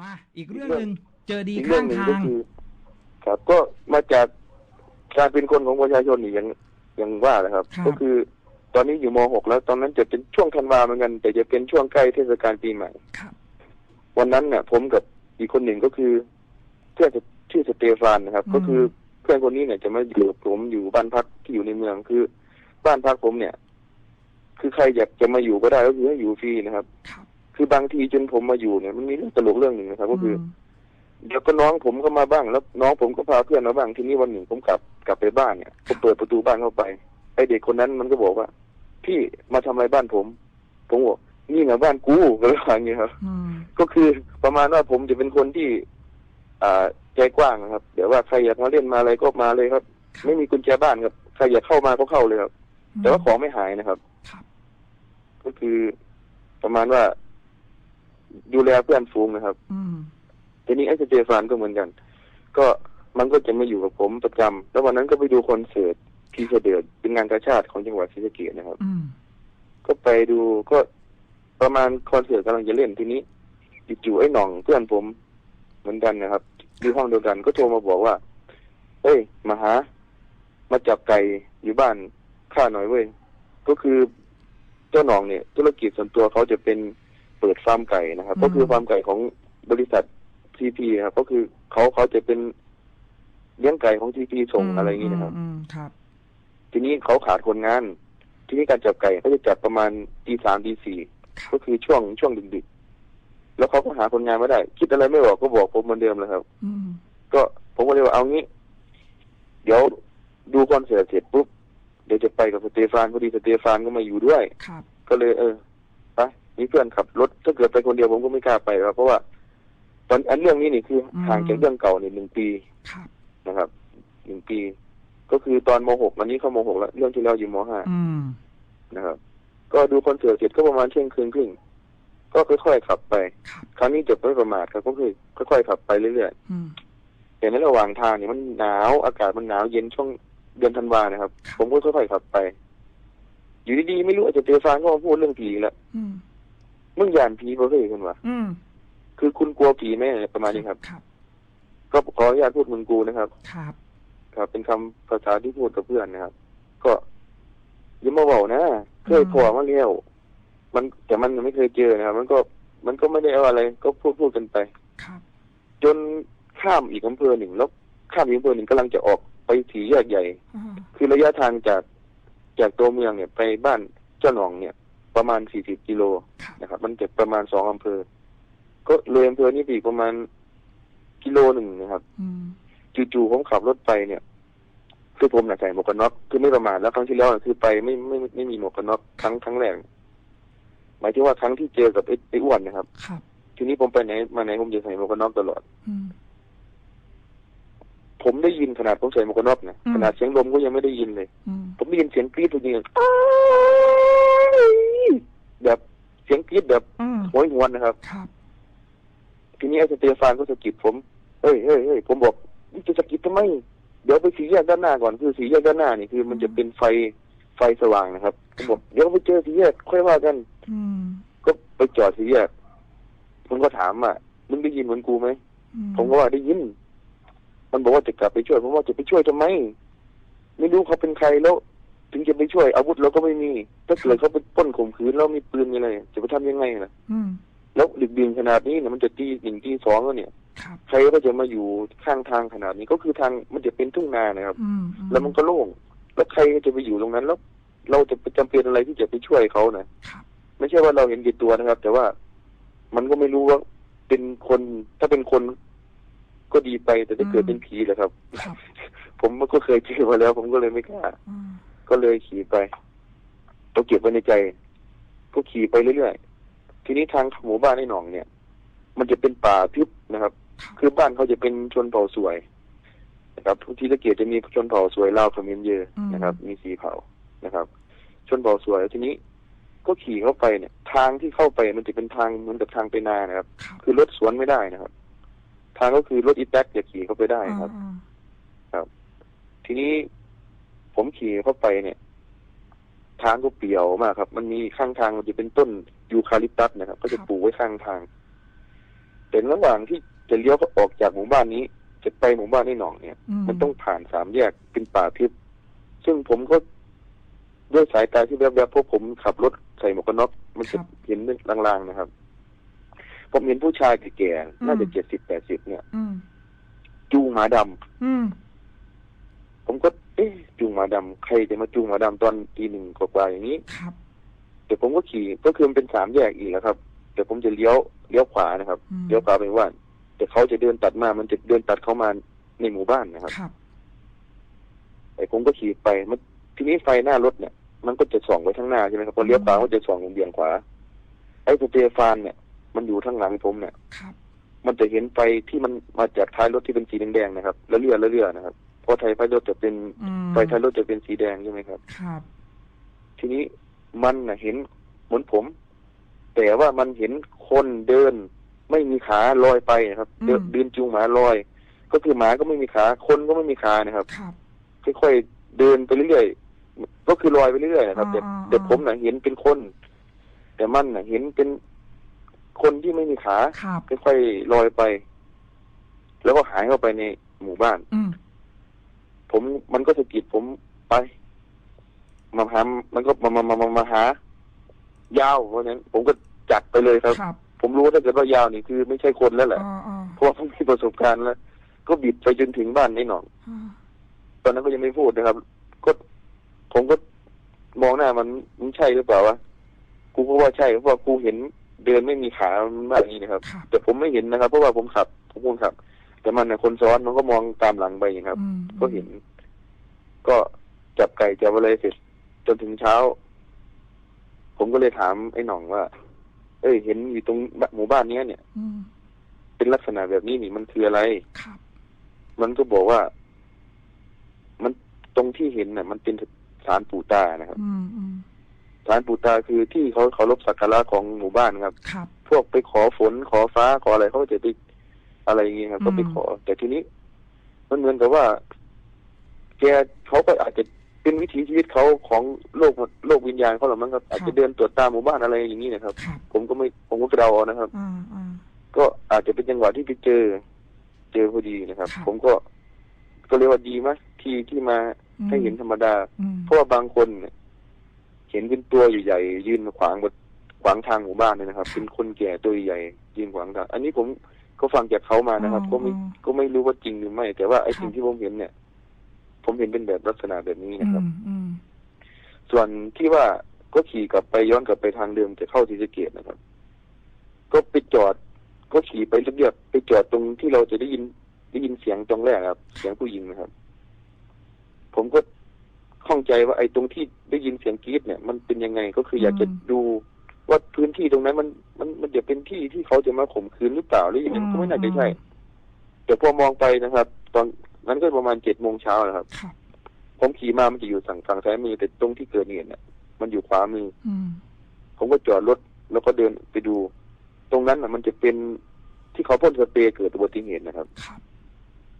มาอีกเรื่องหนึ่งเจอดีอีกเรื่ข้าองงหนึ่งทาก็ง คือครับก็มาจากการเป็นคนของประชาชนนี่ยังยังว่าแหละครับ ครับ ก็คือตอนนี้อยู่ม .6 แล้ว ตอนนั้นจะเป็นช่วงธันวาเหมือนกัน แต่จะเป็นช่วงใกล้เทศกาลปีใหม่ ครับ วันนั้นเนี่ยผมกับอีกคนหนึ่งก็คือเพื่อนชื่อสเตฟานนะครับ อืม ก็คือเพื่อนคนนี้เนี่ยจะมาอยู่กับผมอยู่บ้านพักที่อยู่ในเมืองคือบ้านพักผมเนี่ย คือใครอยากจะมาอยู่ก็ได้ก็คือให้อยู่ฟรีนะครับ ครับ คือบางทีจนผมมาอยู่เนี่ยมันมีเรื่องตลกเรื่องหนึ่งนะครับ ก็คืออมเดี๋ยวก็น้องผมก็มาบ้าง แล้วน้องผมก็พาเพื่อนมาบ้างทีนี้วันหนึ่งผมกลับกลับไปบ้านเนี่ยผมเปิดประตูบ้านเข้าไปไอเด็กคนนั้นมันก็บอกว่า พี่มาทำอะไรบ้านผม ผมบอกนี่นะบ้านกูก็เลยว่าอย่างนี้ครับอืมก็คือประมาณว่าผมจะเป็นคนที่ อ่าใจกว้างนะครับ เดี๋ยวว่าใครอยากมาเล่นมาอะไรก็มาเลยครับ ไม่มีกุญแจบ้านครับใครอยากเข้ามาก็เข้าเลยครับ แต่ว่าของไม่หายนะครับครับก็คือประมาณว่า ดูแลเพื่อนฝูงนะครับ อืมทีนี้ไอ้สเตฟานก็เหมือนกัน ก็มันก็จะมาอยู่กับผมประจำแล้ววันนั้นก็ไปดูคอนเสิร์ตพีเสเดือดเป็นงานกาชาติของจังหวัดศรีสะเกษนะครับ อืมก็ไปดูก็ประมาณคอนเสิร์ตกำลังจะเล่นทีนี้จู่ๆไอ้หน่องเพื่อนผมเหมือนกันนะครับอยู่ห้องเดียวกันก็โทรมาบอกว่าเฮ้ยมาหา มาจับไก่อยู่บ้านข้าหน่อยเว้ยก็คือเจ้าหน่องเนี่ย ธุรกิจส่วนตัวเขาจะเป็นเปิดฟาร์มไก่นะครับ ก็คือฟาร์มไก่ของบริษัททีพีครับ ก็คือเขาเขาจะเป็นเลี้ยงไก่ของทีพีส่งอะไรอย่างนี้นะครับอืมครับ ทีนี้เขาขาดคนงาน ทีนี้การจับไก่เขาจะจับประมาณตีสามตีสี่ครับก็คือช่วงช่วงดึกๆแล้วเขาก็หาคนงานไม่ได้ คิดอะไรไม่ออกก็บอกผมเหมือนเดิมเลยครับอืมก็ผมก็เลยว่าเอางี้ เดี๋ยวดูคอนเสิร์ตเสร็จปุ๊บเดี๋ยวจะไปกับสเตฟานพอดีสเตฟานก็มาอยู่ด้วยครับก็เลยเออไป มีเพื่อนขับรถถ้าเกิดไปคนเดียวผมก็ไม่กล้าไปครับเพราะว่าตอนอันเรื่องนี้นี่คือห่างจากเรื่องเก่านี่หนึ่งปีครับนะครับหนึ่งปี ก็คือตอนมหกวันนี้เขามหกแล้วเรื่องที่แล้วอยู่มห้าอืมนะครับ ก็ดูคอนเสิร์ตเสร็จก็ประมาณเที่ยงคืนครึ่งก็ค่อยๆขับไป ครับครั้งนี้จะไม่ประมาทครับก็คือค่อยๆขับไปเรื่อยอืมๆแต่ในระหว่างทางเนี่ยมันหนาวอากาศมันหนาวเย็นช่วงเดือนธันวานะครับ ผมก็ค่อยๆขับไป อยู่ดีๆไม่รู้อาจจะเจอฟานก็มาพูดเรื่องผีอีกแล้วอื มมึงยานผีบ่เคยคุณวะอืมคือคุณกลัวผีไหมประมาณนี้ครับ ครับ ก็ขออนุญาตพูดมึงกูนะครับ ครับ ครับ เป็นคำภาษาที่พูดกับเพื่อนนะครับ ก็อยังมาบอกนะเคยพอมาเลี้ยวมันแต่มันยังไม่เคยเจอนะครับ มันก็มันก็ไม่ได้เอาอะไร ก็พูดพูดกันไปครับ จนข้ามอีกอำเภอหนึ่งแล้วข้ามอีกอำเภอหนึ่งกำลังจะออกไปสีแยกใหญ่อ่าคือระยะทางจากจากตัวเมืองเนี่ย ไปบ้านเจ้าหนองเนี่ย ประมาณ40กิโลครับนะครับ มันจะประมาณสองอำเภอ ก็เลยอำเภอนี้ไปอีกประมาณกิโลหนึ่งนะครับอืมจู่ๆผมขับรถไปเนี่ย คือผมน่ะใส่หมวกกันน็อกคือไม่ประมาทแล้วครั้งที่แล้วน่ะคือไปไม่ไม่ไม่ไม่มีหมวกกันน็อกครั้งครั้งแรกหมายถึงว่าครั้งที่เจอกับไอ้ไอ้อ้วนนะครับครับทีนี้ผมไปไหนมาไหนผมจะใส่หมวกกันน็อกตลอดอืมผมได้ยินขนาดผมใส่หมวกกันน็อกเนี่ยอืมขนาดเสียงลมก็ยังไม่ได้ยินเลยอืมผมได้ยินเสียงกรี๊ดจริงๆแบบ เสียงกรี๊ดแบบอืมโหยหวนนะครับ ครับ ทีนี้ไอ้สเตฟานก็สะกิดผม เฮ้ยเฮ้ยเฮ้ยผมบอกนี่จะสะกิดทำไม เดี๋ยวไปสีแยกด้านหน้าก่อน คือสีแยกด้านหน้านี่คือ มันจะเป็นไฟไฟสว่างนะครับ ผมบอกเดี๋ยวไปเจอสีแยกค่อยว่ากัน อืมก็ไปจอดสีแยกผมก็ถามอะ มึงได้ยินเหมือนกูไหม อืผมก็ว่าได้ยิน มันบอกว่าจะกลับไปช่วย ผมว่าจะไปช่วยทำไม ไม่รู้เขาเป็นใครแล้ว ถึงจะไปช่วยอาวุธเราก็ไม่มี ถ้าเกิดเขาไปปล้นข่มขืนแล้วมีปืนมีอะไรจะไปทำยังไงล่ะอืมแล้วดึกดื่นขนาดนี้เนี่ยมันจะตีหนึ่งตีสองแล้วเนี่ยครับใครก็จะมาอยู่ข้างทางขนาดนี้ก็คือทางมันจะเป็นทุ่งนานะครับอืมอืแล้วมันก็โล่งแล้วใครก็จะไปอยู่ตรงนั้นแล้วเราจะจำเป็นอะไรที่จะไปช่วยเขานะครับไม่ใช่ว่าเราเห็นกี่ตัวนะครับ แต่ว่ามันก็ไม่รู้ว่าเป็นคนถ้าเป็นคนก็ดีไปแต่ถ้าเกิดเป็นผีแหละครับครับผมก็เคยเจอมาแล้ว ผมก็เลยไม่กล้าอืม ก็เลยขี่ไปต้องเก็บไว้ในใจ ก็ขี่ไปเรื่อยๆทีนี้ทางหมู่บ้านไอ้หนองเนี่ย มันจะเป็นป่าทึบนะครับ คือบ้านเขาจะเป็นชนเผ่าสวยนะครับทุกที่ตะเกียบจะมีชนเผ่าสวยลาวเขมรเยอนะครับ มีสีเผ่านะครับ ชนเผ่าสวยทีนี้ก็ขี่เข้าไปเนี่ย ทางที่เข้าไปมันจะเป็นทางเหมือนกับทางไปนานะครับครับคือรถสวนไม่ได้นะครับ ทางก็คือรถอีแท็กจะขี่เข้าไปได้ครับอืมทีนี้ ผมขี่เข้าไปเนี่ยทางก็เปลี่ยวมากครับ มันมีข้างทางมันจะเป็นต้นยูคาลิปตัสนะครับ ก็จะปลูกไว้ข้างทางแต่แต่ระหว่างที่จะเลี้ยวออกจากหมู่บ้านนี้ จะไปหมู่บ้านไอ้หนองเนี่ยอืมันต้องผ่านสามแยกเป็นป่าทึบซึ่งผมก็ด้วยสายตาที่แวบๆเพราะผมขับรถใส่หมวกกันน็อกมันจะเห็นลางๆนะครับ ผมเห็นผู้ชายแก่ๆน่าจะเจ็ดสิบแปดสิบเนี่ยอืมจูงหมาดำอืมผมก็ เอ๊ะจูงหมาดำใครจะมาจูงหมาดำตอนตีหนึ่งกว่าๆอย่างนี้ครับแต่ผมก็ขี่ก็คือมันเป็นสามแยกอีกแล้วครับแต่ผมจะเลี้ยวเลี้ยวขวานะครับอืมเลี้ยวขวาไปว่านแต่เขาจะเดินตัดมามันจะเดินตัดเข้ามาในหมู่บ้านนะครับครับไอ้ผมก็ขี่ไปมันทีนี้ไฟหน้ารถเนี่ย มันก็จะส่องไปข้างหน้าใช่ไหมครับพอเลี้ยวขวาก็จะส่องเบี่ยงขวาไอ้สเตฟานเนี่ย มันอยู่ข้างหลังผมเนี่ยครับมันจะเห็นไฟที่มันมาจากท้ายรถที่เป็นสีแดงๆนะครับแล้วเลื่อนแล้วเลื่อนนะครับ เพราะไทยไฟรถจะเป็นอืมไฟท้ายรถจะเป็นสีแดงใช่ไหมครับ ครับ ทีนี้มันน่ะเห็นเหมือนผม แต่ว่ามันเห็นคนเดิน ไม่มีขาลอยไปนะครับเดินอืมเดินจูงหมาลอย ก็คือหมาก็ไม่มีขา คนก็ไม่มีขานะครับ ครับ ค่อยๆเดินไปเรื่อยๆก็คือลอยไปเรื่อยๆนะครับแต่อ่าๆๆแต่ผมน่ะเห็นเป็นคน แต่มันน่ะเห็นเป็นคนที่ไม่มีขาครับ ค่อยๆลอยไป แล้วก็หายเข้าไปในหมู่บ้าน อืม ผมมันก็สะกิดผมไป มาหามันก็มามามามามาหา ยาวเพราะฉะนั้น ผมก็จัดไปเลยครับ ครับผมรู้ว่าถ้าเกิดว่ายาวนี่คือไม่ใช่คนแล้วแหละอ่าอ่าเพราะว่าผมมีประสบการณ์แล้ว ก็บิดไปจนถึงบ้านไอ้หนองอ่าตอนนั้นก็ยังไม่พูดนะครับ ก็ผมก็มองหน้ามันมันใช่หรือเปล่าวะ กูก็ว่าใช่เพราะว่ากูเห็นเดินไม่มีขามันแบบนี้นะครับ ครับแต่ผมไม่เห็นนะครับ เพราะว่าผมขับผมคนขับ แต่มันนะคนซ้อนมันก็มองตามหลังไปอย่างครับอืมก็เห็น ก็จับไก่จับอะไรเสร็จจนถึงเช้า ผมก็เลยถามไอ้หน่องว่า เอ้ย เห็นอยู่ตรงหมู่บ้านเนี้ยเนี่ยอืมเป็นลักษณะแบบนี้นี่มันคืออะไรครับมันก็บอกว่า มันตรงที่เห็นน่ะ มันเป็นสารปู่ตานะครับอืมอืมสารปู่ตาคือที่เขาเคารพสักการะของหมู่บ้านครับครับพวกไปขอฝนขอฟ้าขออะไรเขาก็จะไป อะไรอย่างเงี้ยครับก็ไปอืมขอ แต่ทีนี้ มันเหมือนกับว่า แกเขาก็อาจจะเป็นวิถีชีวิตเขาของโลกโลกวิญญาณเขาหรือมั้งครับอาจจะเดินตรวจตามหมู่บ้านอะไรอย่างนี้นะครับครับผมก็ไม่ผมก็เดาเอานะครับอ่าอ่าก็อาจจะเป็นจังหวะที่ไปเจอ เจอพอดีนะครับครับผมก็ก็เรียกว่าดีไหมยที่ที่มาอืมให้เห็นธรรมดาอืมเพราะว่าบางคนเนี่ยเห็นเป็นตัวใหญ่ๆยืนขวางบนขวางทางหมู่บ้านเลยนะครับ เป็นคนแก่ตัวใหญ่ยืนขวางทาง อันนี้ผม ก็ฟังจากเขามานะครับ ก็ไม่ก็ไม่รู้ว่าจริงหรือไม่ แต่ว่าไอ้สิ่งที่ผมเห็นเนี่ย ผมเห็นเป็นแบบลักษณะแบบนี้อืนะครับมอืมส่วนที่ว่าก็ขี่กลับไปย้อนกลับไปทางเดิมจะเข้าศรีสะเกดนะครับ ก็ไปจอด ก็ขี่ไปเรียบๆไปจอดตรงที่เราจะได้ยินได้ยินเสียงตรงแรกครับ เสียงผู้หญิงนะครับ ผมก็ข้องใจว่าไอ้ตรงที่ได้ยินเสียงกรีดเนี่ย มันเป็นยังไงก็คืออยากจะดู ว่าพื้นที่ตรงนั้นมันมันมันจะเป็นที่ที่เขาจะมาข่มขืนหรือเปล่าหรือยังไงก็ไม่น่าจะใช่แต่พอมองไปนะครับ ตอนนั้นก็ประมาณเจ็ดโมงเช้านะครับครับผมขี่มามันจะอยู่ฝั่งฝั่งซ้ายมือแต่ตรงที่เกิดเหตุเนี่ยมันอยู่ขวามืออืมผมก็จอดรถแล้วก็เดินไปดู ตรงนั้นน่ะ มันจะเป็นที่เขาพ่นสเปรย์เกิดอุบัติเหตุนะครับครับ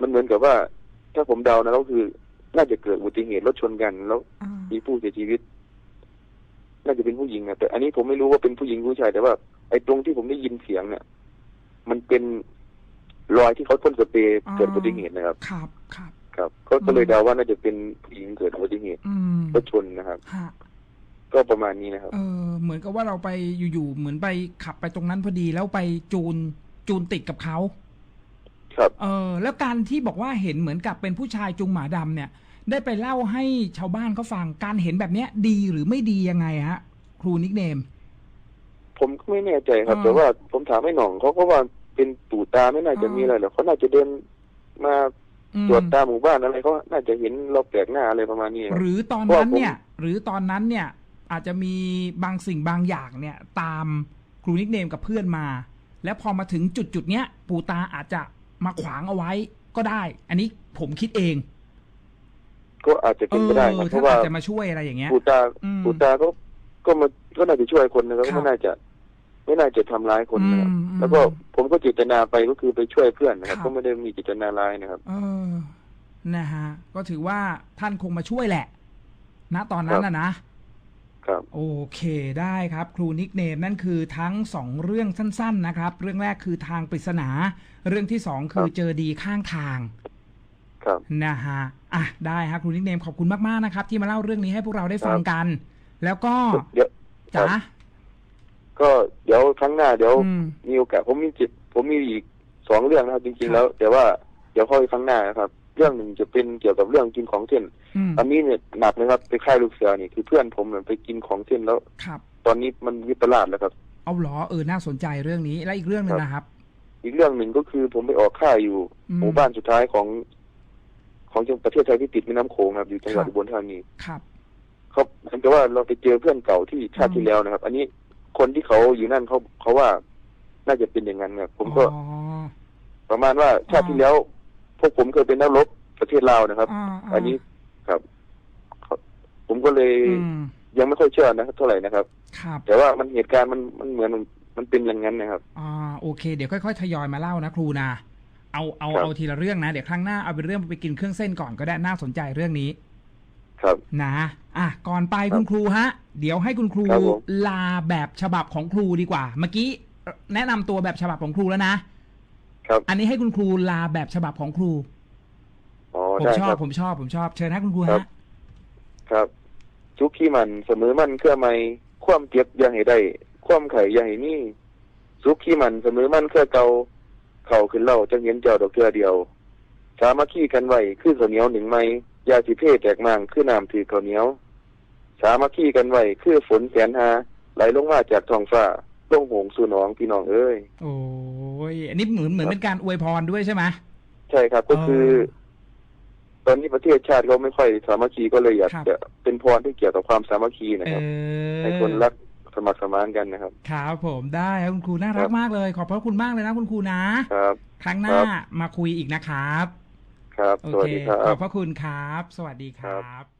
มันเหมือนกับว่า ถ้าผมเดานะก็คือ น่าจะเกิดอุบัติเหตุรถชนกันแล้วอ่ามีผู้เสียชีวิต น่าจะเป็นผู้หญิงนะแต่อันนี้ผมไม่รู้ว่าเป็นผู้หญิงผู้ชาย แต่ว่าไอ้ตรงที่ผมได้ยินเสียงเนี่ยมันเป็นรอยที่เขาพ่นสเปรย์เกิดอุบัติเหตุนะครับ ครับครับครับ ก็ก็เลยเดาว่าน่าจะเป็นผู้หญิงเกิดอุบัติเหตุอืมรถชนนะครับฮะก็ประมาณนี้นะครับ เออ เหมือนกับว่าเราไปอยู่ๆ เหมือนไปขับไปตรงนั้นพอดีแล้วไปจูนจูนติดกับเขา ครับ เออ แล้วการที่บอกว่าเห็นเหมือนกับเป็นผู้ชายจูงหมาดำเนี่ย ได้ไปเล่าให้ชาวบ้านเขาฟังการเห็นแบบเนี้ย ดีหรือไม่ดียังไงฮะ ครูนิกเนม ผมก็ไม่แน่ใจครับ อ่าแต่ว่าผมถามไอ้หน่องเขาก็ว่าเป็นปู่ตาไม่น่าจะอ่ามี มีอะไรหรอกเขาน่าจะเดินมาอืม ตรวจตามหมู่บ้านอะไรเขาน่าจะเห็นเราแปลกหน้าอะไรประมาณนี้ครับ หรือตอนนั้นเนี่ย หรือตอนนั้นเนี่ย อาจจะมีบางสิ่งบางอย่างเนี่ย ตามครูนิกเนมกับเพื่อนมา แล้วพอมาถึงจุดจุดๆเนี้ย ปู่ตาอาจจะมาขวางเอาไว้ก็ได้ อันนี้ผมคิดเอง ก็อาจจะเอเป็นอไปได้ครับเพถ้าราะว่าอาจจะมาช่วยอะไรอย่างเงี้ย ปู่ตาอืม ปู่ตาก็ก็มาก็น่าจะช่วยคนนะครับครับ ไม่น่าจะ ไม่น่าจะทำร้ายคนนะครับ อืมอืมแล้วก็ผมก็เจตนาไปก็คือไปช่วยเพื่อนนะครับครับก็ไม่ได้มีเจตนาร้ายนะครับ เออนะฮะก็ถือว่าท่านคงมาช่วยแหละ ณตอนนั้นครันะบนะ ครับ โอเคได้ครับครูนิกเนมนั่นคือทั้งสองเรื่องสั้น ๆนะครับ เรื่องแรกคือทางปริศนา เรื่องที่สองคือครับ เจอดีข้างทาง ครับนะฮะอะได้ครับครูนิกเนมขอบคุณมากๆนะครับ ที่มาเล่าเรื่องนี้ให้พวกเราได้ฟังกัน แล้วก็เดี๋ยวจ๋าก็เดี๋ยวครั้งหน้าเดี๋ยวอืมมีโอกาสผมมีจิตผมมีอีกสองเรื่องนะครับจครัริงบๆแล้ว แต่ว่าเดี๋ยวค่อยครั้งหน้านะครับ เรื่องหนึ่งจะเป็นเกี่ยวกับเรื่องกินของเส้นอืมอันนี้เนี่ยหนักนะครับไปค่ายลูกเสือนี่คือเพื่อนผมเนี่ยไปกินของเส้นแล้วครับ ตอนนี้มันวิปลาสแล้วครับ เอาเหรอเออน่าสนใจเรื่องนี้และอีกเรื่องหนึ่งนะครับ อีกเรื่องหนึ่งก็คือผมไปออกค่ายอยู่อืมหมู่บ้านสุดท้ายของ ของจังประเทศไทยที่ติดแม่น้ำโขงครับอยู่จังหวัดครับอุบลธานีครับเขาเหมือนกับว่าเราไปเจอเพื่อนเก่าที่ชาติอืมที่แล้วนะครับ อันนี้คนที่เขาอยู่นั่นเขาเขาว่าน่าจะเป็นอย่างนั้นครับผมก็อ๋อประมาณว่าชาติที่แล้ว พวกผมเคยเป็นนักรบประเทศลาวนะครับอ่าาอันนี้ครับครับ ผมก็เลยอืมยังไม่ค่อยเชื่อนะเท่าไหร่นะครับครับ แต่ว่ามันเหตุการณ์มันมันเหมือนมันมันเป็นอย่างนั้นนะครับ อ่าโอเค เดี๋ยวค่อยๆทยอยมาเล่านะครูนะ เอาเอาครับเอาทีละเรื่องนะ เดี๋ยวครั้งหน้าเอาเป็นเรื่องไปกินเครื่องเส้นก่อนก็ได้น่าสนใจเรื่องนี้ ครับนะอะก่อนไปครับคุณครูฮะ เดี๋ยวให้คุณครูครับผมลาแบบฉบับของครูดีกว่า เมื่อกี้แนะนำตัวแบบฉบับของครูแล้วนะครับ อันนี้ให้คุณครูลาแบบฉบับของครูอ๋อผมได้ชอคบรับผมชอบผมชอบเชิญนะคุณครูครัฮะบครับจุกขี้มันเสมอมันเครื่อไม่ความเจ็บอยังให้ได้ ความไข่อยังให้นี่สุกขี้มันเสมอมันเครื่อเกา เข่าขึ้นเล่าจังเห็นเจ้าดอกเทือเดียว สามัคคีกันไว้คือข้าวเหนียวหนึ่งไม้ยาสิเพศแตกมั่งคือน้ำถือข้าวเหนียว สามัคคีกันไว้คือฝนแสนหาไหลลงมาจากท้องฟ้าลงหงสู่หนองพี่น้องเอ้ยโอ้ยอันนี้เหมือนเหมือนเป็นการอวยพรด้วยใช่ไหมใช่ครับก็คือ ตอนนี้ประเทศชาติเขาไม่ค่อยสามัคคีก็เลยอยากครับจะเป็นพรที่เกี่ยวกับความสามัคคีนะเอครับอให้คนรัก สมัครสมานกันนะครับ ครับผมได้ครับคุณครูน่ารัคกรับมากเลย ขอบพระคุณมากเลยนะคุณครูนะครับ ครั้งหน้าครับมาคุยอีกนะครับ ครับโอสวัสเคดีครัขอบบพระคุณครับ สวัสดีคครัรับบ